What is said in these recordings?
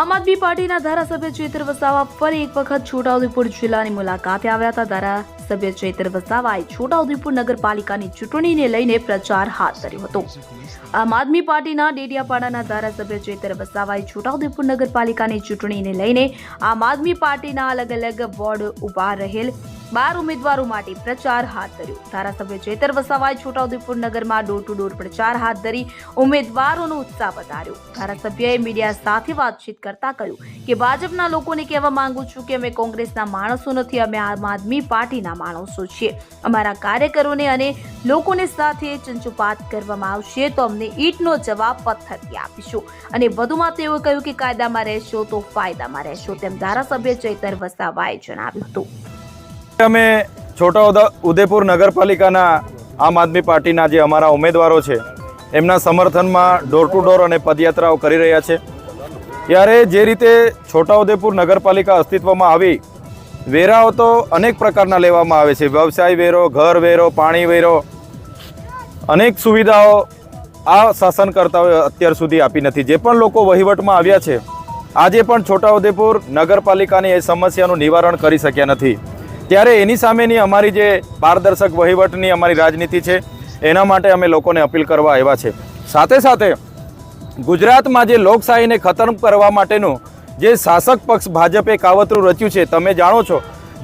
આમ આદમી પાર્ટીના ધારાસભ્ય ચેતર વસાવા ફરી એક વખત છોટાઉદેપુર જિલ્લાની મુલાકાતે આવ્યા હતા. ધારાસભ્ય ચેતર વસાવાએ છોટાઉદેપુર નગરપાલિકાની ચૂંટણીને લઈને પ્રચાર હાથ ધર્યો હતો. આમ આદમી પાર્ટીના ડેડિયાપાડાના ધારાસભ્ય ચેતર વસાવાએ છોટાઉદેપુર નગરપાલિકાની ચૂંટણીને લઈને આમ આદમી પાર્ટીના અલગ અલગ વોર્ડ ઊભા રહેલ બાર ઉમેદવારો માટે પ્રચાર હાથ ધર્યો. ધારાસભ્ય ચેતર વસાવાએ છોટાઉદેપુર નગરમાં ડોર ટુ ડોર પ્રચાર હાથ ધરી ઉમેદવારોનો ઉત્સાહ વધાર્યો. ધારાસભ્યએ મીડિયા સાથે વાતચીત કરતા કહ્યું કે, ભાજપના લોકોને કહેવા માંગુ છું કે અમે કોંગ્રેસના માણસો નથી, અમે આમ આદમી પાર્ટીના માણસો છીએ. અમારા કાર્યકરોને અને લોકોને સાથે ચંચુપાત કરવામાં આવશે તો અમને ઈટનો જવાબ પથ્થરથી આપીશું. અને વધુમાં તેઓએ કહ્યું કે, કાયદામાં રહેશો તો ફાયદામાં રહેશો. તેમ ધારાસભ્ય ચૈતર વસાવાએ જણાવ્યું હતું. અમે છોટા ઉદેપુર નગરપાલિકાના આમ આદમી પાર્ટીના જે અમારા ઉમેદવારો છે, એમના સમર્થનમાં ડોર ટુ ડોર અને પદયાત્રાઓ કરી રહ્યા છે. ત્યારે જે રીતે છોટાઉદેપુર નગરપાલિકા અસ્તિત્વમાં આવી, વેરાઓ તો અનેક પ્રકારના લેવામાં આવે છે. વ્યવસાય વેરો, ઘર વેરો, પાણી વેરો, અનેક સુવિધાઓ આ શાસનકર્તાઓએ અત્યાર સુધી આપી નથી. જે પણ લોકો વહીવટમાં આવ્યા છે, આજે પણ છોટાઉદેપુર નગરપાલિકાની એ સમસ્યાનું નિવારણ કરી શક્યા નથી. ત્યારે એની સામેની અમારી જે પારદર્શક વહીવટની અમારી રાજનીતિ છે, એના માટે અમે લોકોને અપીલ કરવા આવ્યા છે. સાથે સાથે ગુજરાતમાં જે લોકશાહીને ખતમ કરવા માટેનું જે શાસક પક્ષ ભાજપે કાવતરું રચ્યું છે, તમે જાણો છો,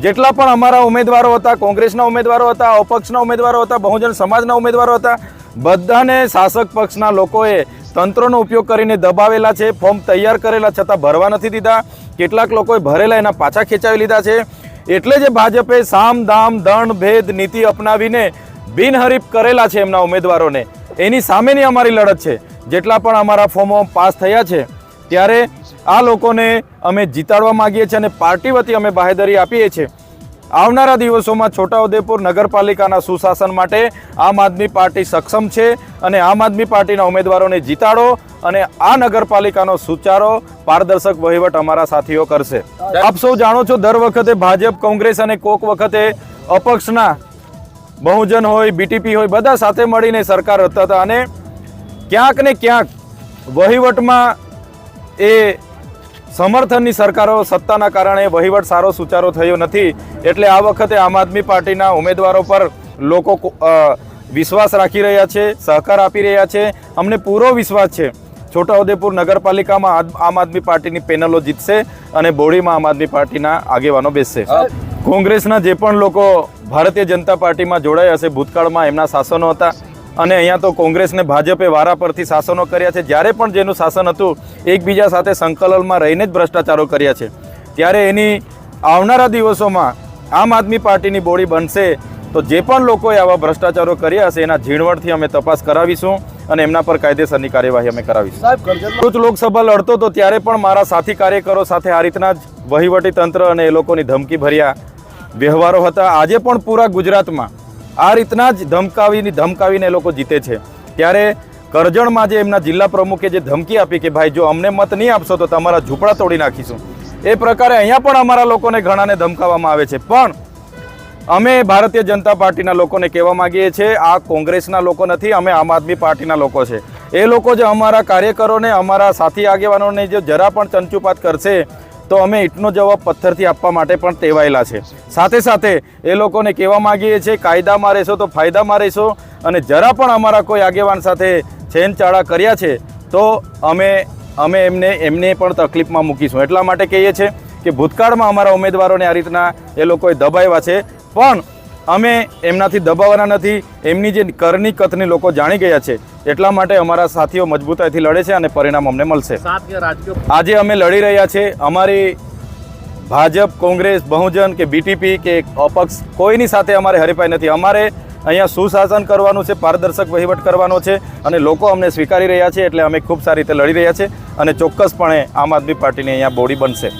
જેટલા પણ અમારા ઉમેદવારો હતા, કોંગ્રેસના ઉમેદવારો હતા, અપક્ષના ઉમેદવારો હતા, બહુજન સમાજના ઉમેદવારો હતા, બધાને શાસક પક્ષના લોકોએ તંત્રનો ઉપયોગ કરીને દબાવેલા છે, ફોર્મ તૈયાર કરેલા છતાં ભરવા નથી દીધા, કેટલાક લોકોએ ભરેલા એના પાછા ખેંચાવી લીધા છે એટલે જે ભાજપે સામ, દામ દંડ ભેદ, નીતિ અપનાવીને બિનહરીફ કરેલા છે એમના ઉમેદવારોને. એની સામેની અમારી લડત છે. જેટલા પણ અમારા ફોર્મો પાસ થયા છે, ત્યારે આ લોકોને અમે જીતાડવા માંગીએ છીએ અને પાર્ટી વતી અમે બાહેદરી આપીએ છીએ. આવનારા દિવસોમાં છોટાઉદેપુર નગરપાલિકાના સુશાસન માટે આમ આદમી પાર્ટી સક્ષમ છે અને આમ આદમી પાર્ટીના ઉમેદવારોને જીતાડો અને આ નગરપાલિકાનો સુચારો પારદર્શક વહીવટ અમારા સાથીઓ કરશે. આપ સૌ જાણો છો, દર વખતે ભાજપ, કોંગ્રેસ અને કોક વખતે અપક્ષના બહુજન હોય, બીટીપી હોય, બધા સાથે મળીને સરકાર રચતા હતા અને ક્યાંક ને ક્યાંક વહીવટમાં એ સમર્થનની સરકારો સત્તાના કારણે વહીવટ સારો સુચારો થયો નથી એટલે આ વખતે આમ આદમી પાર્ટીના ઉમેદવારો પર લોકો વિશ્વાસ રાખી રહ્યા છે સહકાર આપી રહ્યા છે. અમને પૂરો વિશ્વાસ છે. છોટાઉદેપુર નગરપાલિકામાં આમ આદમી પાર્ટીની પેનલો જીતશે અને બોડીમાં આમ આદમી પાર્ટીના આગેવાનો બેસશે. કોંગ્રેસના જે પણ લોકો ભારતીય જનતા પાર્ટીમાં જોડાયા હશે ભૂતકાળમાં એમના શાસનો હતા અને અહીંયા તો કોંગ્રેસને ભાજપે વારા પરથી શાસનો કર્યા છે. જ્યારે પણ જેનું શાસન હતું એકબીજા સાથે સંકલનમાં રહીને જ ભ્રષ્ટાચારો કર્યા છે. ત્યારે એની આવનારા દિવસોમાં આમ આદમી પાર્ટીની બોડી બનશે તો જે પણ લોકોએ આવા ભ્રષ્ટાચારો કર્યા હશે એના ઝીણવટથી અમે તપાસ કરાવીશું અને એમના પર કાયદેસરની કાર્યવાહી અમે કરાવીશું. ભરૂચ લોકસભા લડતો તો ત્યારે પણ મારા સાથી કાર્યકરો સાથે આ રીતના જ વહીવટી તંત્ર અને એ લોકોની ધમકી ભર્યા વ્યવહારો હતા. આજે પણ પૂરા ગુજરાતમાં આ રીતના જ ધમકાવીને ધમકાવીને એ લોકો જીતે છે. ત્યારે કરજણમાં જે એમના જિલ્લા પ્રમુખે જે ધમકી આપી કે ભાઈ જો અમને મત નહીં આપશો તો તમારા ઝૂંપડા તોડી નાખીશું. એ પ્રકારે અહીંયા પણ અમારા લોકોને ઘણાને ધમકાવવામાં આવે છે. પણ અમે ભારતીય જનતા પાર્ટીના લોકોને કહેવા માગીએ છીએ, આ કોંગ્રેસના લોકો નથી, અમે આમ આદમી પાર્ટીના લોકો છે. એ લોકો જે અમારા કાર્યકરોને, અમારા સાથી આગેવાનોને જો જરા પણ ચંચુપાત કરશે તો અમે ઈંટનો જવાબ પથ્થરથી આપવા માટે પણ ટેવાયેલા છે. સાથે સાથે એ લોકોને કહેવા માગીએ છીએ કાયદામાં રહેશો તો ફાયદામાં રહેશો અને જરા પણ અમારા કોઈ આગેવાન સાથે છેનચાળા કર્યા છે, તો અમે અમે એમને એમને પણ તકલીફમાં મૂકીશું. એટલા માટે કહીએ છીએ કે ભૂતકાળમાં અમારા ઉમેદવારોને આ રીતના એ લોકોએ દબાવ્યા છે. પણ અમે એમનાથી દબાવવાના નથી એમની જે કરની કથની લોકો જાણી ગયા છે એટલા માટે અમારા સાથીઓ મજબૂતાઈથી લડે છે અને પરિણામ અમને મળશે. આજે અમે લડી રહ્યા છે અમારી ભાજપ કોંગ્રેસ બહુજન કે બીટીપી કે અપક્ષ કોઈની સાથે અમારે હરીફાઈ નથી. અમારે અહીંયા સુશાસન કરવાનું છે પારદર્શક વહીવટ કરવાનો છે અને લોકો અમને સ્વીકારી રહ્યા છે એટલે અમે ખૂબ સારી રીતે લડી રહ્યા છે અને ચોક્કસપણે આમ આદમી પાર્ટીની અહીંયા બોડી બનશે.